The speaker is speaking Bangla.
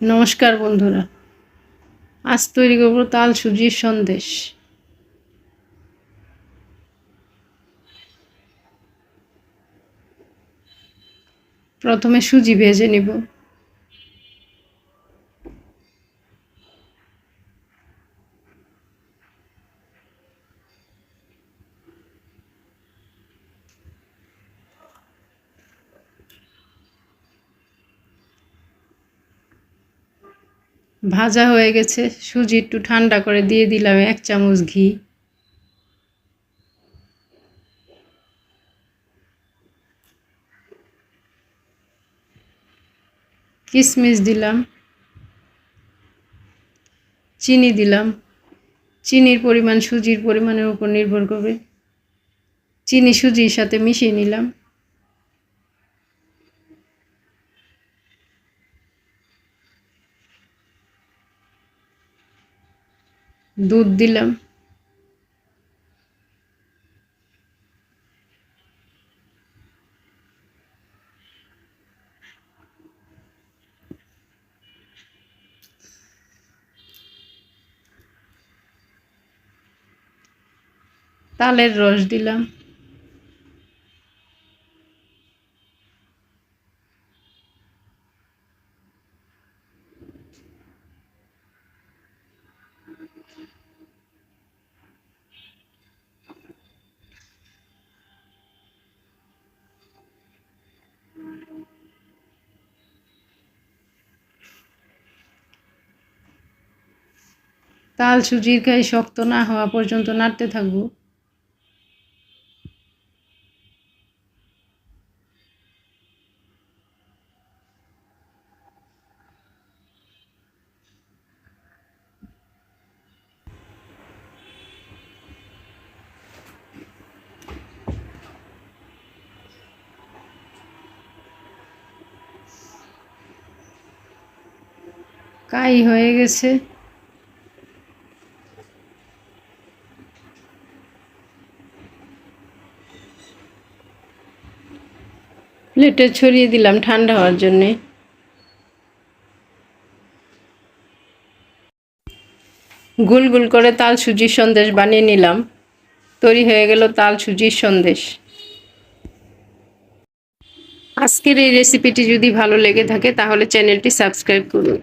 নমস্কার বন্ধুরা। আজ তৈরি করব তাল সুজির সন্দেশ। প্রথমে সুজি ভেজে নিব। ভাজা হয়ে গেছে। সুজি একটু ঠান্ডা করে দিয়ে দিলাম, এক চামচ ঘি। কিশমিশ দিলাম। চিনি দিলাম। চিনির পরিমাণ সুজির পরিমাণের উপর নির্ভর করবে। চিনি সুজির সাথে মিশিয়ে নিলাম। দুধ দিলাম। তালের রস দিলাম। তাল সুজির গায়ে শক্ত না হওয়া পর্যন্ত নাড়তে থাকব। কাই হয়ে গেছে? প্লেটে ছড়িয়ে দিলাম ঠান্ডা হওয়ার জন্যে। গুল গুল করে তাল সুজির সন্দেশ বানিয়ে নিলাম। তৈরি হয়ে গেল তাল সুজির সন্দেশ। আজকের এই রেসিপিটি যদি ভালো লেগে থাকে তাহলে চ্যানেলটি সাবস্ক্রাইব করুন।